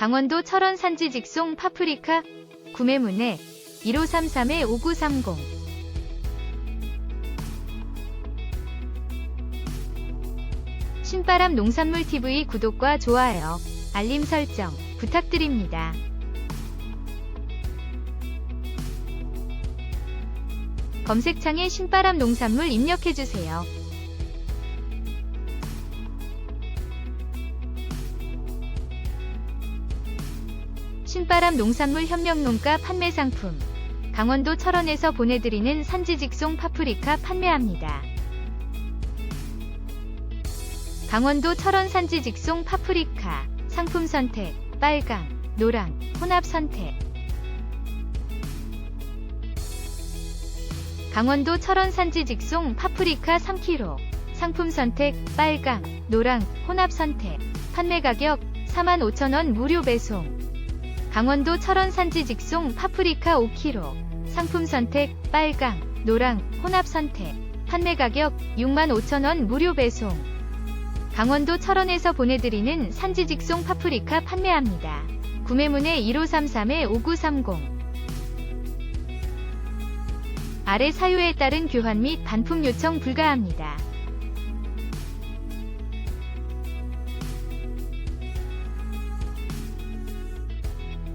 강원도 철원 산지 직송 파프리카 구매 문의 1533-5930 신바람 농산물 TV 구독과 좋아요, 알림 설정 부탁드립니다. 검색창에 신바람 농산물 입력해주세요. 신바람 농산물 현명농가 판매 상품. 강원도 철원에서 보내드리는 산지 직송 파프리카 판매합니다. 강원도 철원 산지 직송 파프리카. 상품 선택 빨강, 노랑, 혼합 선택. 강원도 철원 산지 직송 파프리카 3kg 상품 선택 빨강, 노랑, 혼합 선택. 판매 가격 45,000원 무료 배송 강원도 철원 산지 직송 파프리카 5kg 상품 선택 빨강, 노랑, 혼합 선택 판매 가격 65,000원 무료 배송 강원도 철원에서 보내드리는 산지 직송 파프리카 판매합니다. 구매문의 1533-5930 아래 사유에 따른 교환 및 반품 요청 불가합니다.